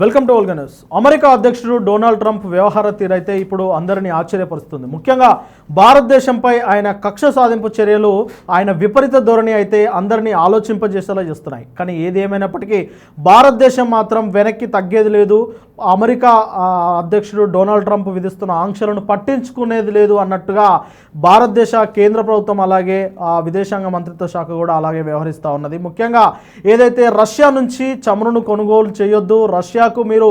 Welcome to Olga America అధ్యక్షుడు Donald Trump వ్యవహార తీరైతే ఇప్పుడు అందరినీ ఆశ్చర్యపరుస్తుంది. ముఖ్యంగా భారతదేశంపై ఆయన కక్ష సాధింపు చర్యలు ఆయన విపరీత ధోరణి అయితే అందరినీ ఆలోచింపజేసేలా చేస్తున్నాయి. కానీ ఏది ఏమైనప్పటికీ భారతదేశం మాత్రం వెనక్కి తగ్గేది లేదు. అమెరికా అధ్యక్షుడు డొనాల్డ్ ట్రంప్ విధిస్తున్న ఆంక్షలను పట్టించుకునేది లేదు అన్నట్టుగా భారతదేశ కేంద్ర ప్రభుత్వం అలాగే విదేశాంగ మంత్రిత్వ శాఖ కూడా అలాగే వ్యవహరిస్తూ ఉన్నది. ముఖ్యంగా ఏదైతే రష్యా నుంచి చమురును కొనుగోలు చేయొద్దు రష్యాకు మీరు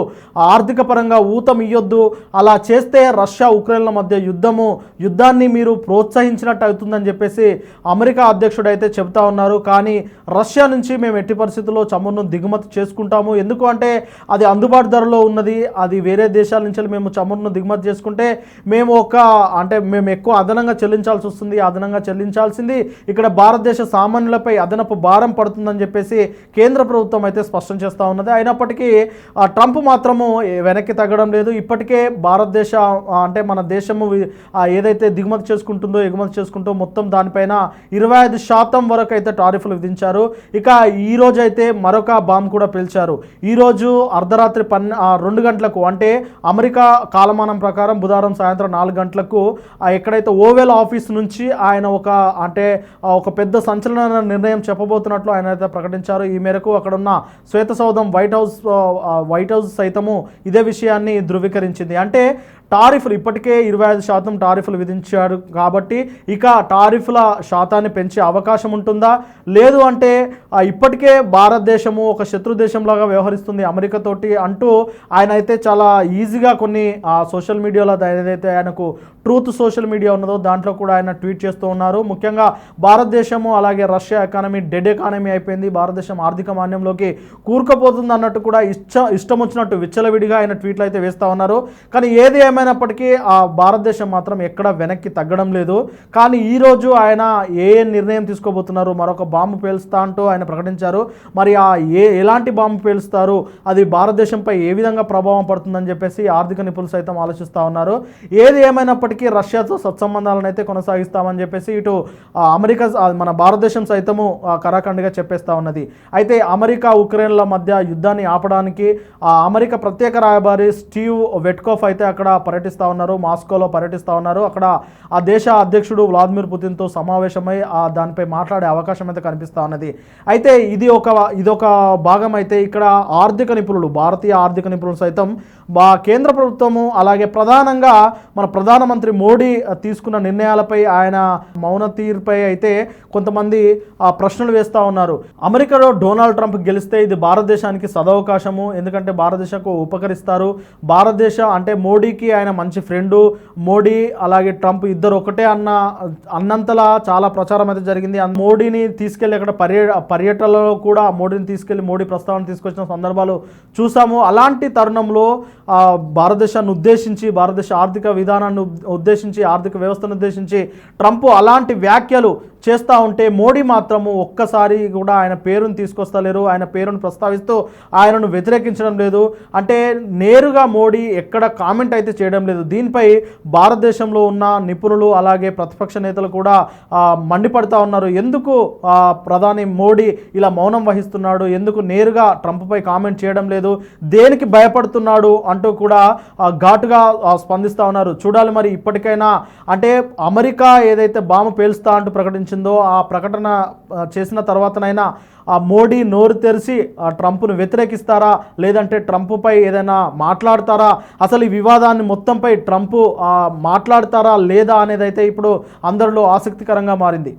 ఆర్థిక పరంగా ఊతం ఇయ్యొద్దు అలా చేస్తే రష్యా ఉక్రెయిన్ల మధ్య యుద్ధము యుద్ధాన్ని మీరు ప్రోత్సహించినట్టు అవుతుందని చెప్పేసి అమెరికా అధ్యక్షుడు అయితే చెబుతా ఉన్నారు. కానీ రష్యా నుంచి మేము ఎట్టి పరిస్థితుల్లో చమురును దిగుమతి చేసుకుంటాము. ఎందుకు అంటే అది అందుబాటు ధరలో ఉన్నది అది వేరే దేశాల నుంచి మేము చమురును దిగుమతి చేసుకుంటే మేము ఒక అంటే మేము ఎక్కువ అదనంగా చెల్లించాల్సి వస్తుంది అదనంగా చెల్లించాల్సింది. ఇక్కడ భారతదేశ సామాన్యులపై అదనపు భారం పడుతుందని చెప్పేసి కేంద్ర ప్రభుత్వం అయితే స్పష్టం చేస్తూ ఉన్నది. అయినప్పటికీ ఆ, ట్రంప్ మాత్రము వెనక్కి తగ్గడం లేదు. ఇప్పటికే భారతదేశ అంటే మన దేశము ఏదైతే దిగుమతి చేసుకుంటుందో ఎగుమతి చేసుకుంటూ మొత్తం దానిపైన ఇరవై ఐదు శాతం వరకు అయితే టారిఫ్లు విధించారు. ఇక ఈ అయితే మరొక బాంబ్ కూడా పిలిచారు. ఈ రోజు అర్ధరాత్రి పన్నె రెండు గంటలకు అంటే అమెరికా కాలమానం ప్రకారం బుధవారం సాయంత్రం నాలుగు గంటలకు ఎక్కడైతే ఓవెల్ ఆఫీస్ నుంచి ఆయన ఒక అంటే ఒక పెద్ద సంచలన నిర్ణయం చెప్పబోతున్నట్లు ఆయన అయితే ప్రకటించారు. ఈ మేరకు అక్కడ ఉన్న శ్వేత సౌధం వైట్ హౌస్ వైట్ హౌస్ సైతము ఇదే విషయాన్ని ధృవీకరించింది. అంటే టారిఫ్లు ఇప్పటికే ఇరవై ఐదు శాతం టారిఫ్లు విధించారు కాబట్టి ఇక టారిఫ్ల శాతాన్ని పెంచే అవకాశం ఉంటుందా? లేదు అంటే ఇప్పటికే భారతదేశము ఒక శత్రు దేశంలాగా వ్యవహరిస్తుంది అమెరికాతోటి అంటూ ఆయన అయితే చాలా ఈజీగా కొన్ని సోషల్ మీడియాలో ఏదైతే ఆయనకు ట్రూత్ సోషల్ మీడియా ఉన్నదో దాంట్లో కూడా ఆయన ట్వీట్ చేస్తూ ఉన్నారు. ముఖ్యంగా భారతదేశము అలాగే రష్యా ఎకానమీ డెడ్ ఎకానమీ అయిపోయింది. భారతదేశం ఆర్థిక మాన్యంలోకి కూరుకుపోతుంది అన్నట్టు కూడా ఇష్ట ఇష్టం వచ్చినట్టు విచ్చలవిడిగా ఆయన ట్వీట్లు అయితే వేస్తూ ఉన్నారు. కానీ ఏది ఏమైనప్పటికీ ఆ భారతదేశం మాత్రం ఎక్కడ వెనక్కి తగ్గడం లేదు. కానీ ఈరోజు ఆయన ఏ ఏ నిర్ణయం తీసుకోబోతున్నారు మరొక బాంబు పేలుస్తా అంటూ ఆయన ప్రకటించారు. మరి ఆ ఏ ఎలాంటి బాంబు పేలుస్తారు అది భారతదేశంపై ఏ విధంగా ప్రభావం పడుతుందని చెప్పేసి ఆర్థిక నిపుణులు సైతం ఆలోచిస్తూ ఉన్నారు. ఏది ఏమైనప్పటికీ రష్యాతో సత్సంబంధాలను అయితే కొనసాగిస్తామని చెప్పేసి ఇటు అమెరికా మన భారతదేశం సైతము ఆ, కరాఖండిగా చెప్పేస్తా ఉన్నది. అయితే అమెరికా ఉక్రెయిన్ల మధ్య యుద్ధాన్ని ఆపడానికి ఆ, అమెరికా ప్రత్యేక రాయబారి స్టీవ్ వెట్కోఫ్ అయితే అక్కడ పర్యటిస్తూ ఉన్నారు మాస్కోలో పర్యటిస్తూ ఉన్నారు. అక్కడ ఆ దేశ అధ్యక్షుడు వ్లాదిమిర్ పుతిన్తో సమావేశమై ఆ దానిపై మాట్లాడే అవకాశం అయితే కనిపిస్తూ ఉన్నది. అయితే ఇది ఒక ఇదొక భాగం అయితే ఇక్కడ ఆర్థిక నిపుణులు భారతీయ ఆర్థిక నిపుణులు సైతం బా కేంద్ర ప్రభుత్వము అలాగే ప్రధానంగా మన ప్రధానమంత్రి మోడీ తీసుకున్న నిర్ణయాలపై ఆయన మౌన తీరుపై అయితే కొంతమంది ఆ, ప్రశ్నలు వేస్తూ ఉన్నారు. అమెరికాలో డొనాల్డ్ ట్రంప్ గెలిస్తే ఇది భారతదేశానికి సదవకాశము. ఎందుకంటే భారతదేశకు ఉపకరిస్తారు. భారతదేశం అంటే మోడీకి ఆయన మంచి ఫ్రెండు. మోడీ అలాగే ట్రంప్ ఇద్దరు ఒకటే అన్న అన్నంతలా చాలా ప్రచారం అయితే జరిగింది. మోడీని తీసుకెళ్ళి అక్కడ పర్య పర్యటనలో కూడా మోడీని తీసుకెళ్ళి మోడీ ప్రస్తావన తీసుకొచ్చిన సందర్భాలు చూసాము. అలాంటి తరుణంలో భారతదేశాన్ని ఉద్దేశించి భారతదేశ ఆర్థిక విధానాన్ని ఉద్దేశించి ఆర్థిక వ్యవస్థను ఉద్దేశించి ట్రంప్ అలాంటి వ్యాఖ్యలు చేస్తూ ఉంటే మోడీ మాత్రము ఒక్కసారి కూడా ఆయన పేరును తీసుకొస్తలేరు ఆయన పేరును ప్రస్తావిస్తూ ఆయనను వ్యతిరేకించడం లేదు. అంటే నేరుగా మోడీ ఎక్కడ కామెంట్ అయితే చేయడం లేదు. దీనిపై భారతదేశంలో ఉన్న నిపుణులు అలాగే ప్రతిపక్ష నేతలు కూడా మండిపడుతూ మండిపడతా ఉన్నారు. ఎందుకు ప్రధాని మోడీ ఇలా మౌనం వహిస్తున్నాడు? ఎందుకు నేరుగా ట్రంప్పై కామెంట్ చేయడం లేదు? దేనికి భయపడుతున్నాడు? అంటూ కూడా ఘాటుగా స్పందిస్తూ ఉన్నారు. చూడాలి మరి ఇప్పటికైనా. అంటే అమెరికా ఏదైతే బాంబు పేలుస్తా అంటూ ప్రకటించింది ఆ ప్రకటన చేసిన తర్వాతనైనా ఆ మోడీ నోరు తెరిచి ఆ ట్రంప్ను వ్యతిరేకిస్తారా? లేదంటే ట్రంప్పై ఏదైనా మాట్లాడతారా? అసలు ఈ వివాదాన్ని మొత్తంపై ట్రంప్ మాట్లాడతారా లేదా అనేది అయితే ఇప్పుడు అందరిలో ఆసక్తికరంగా మారింది.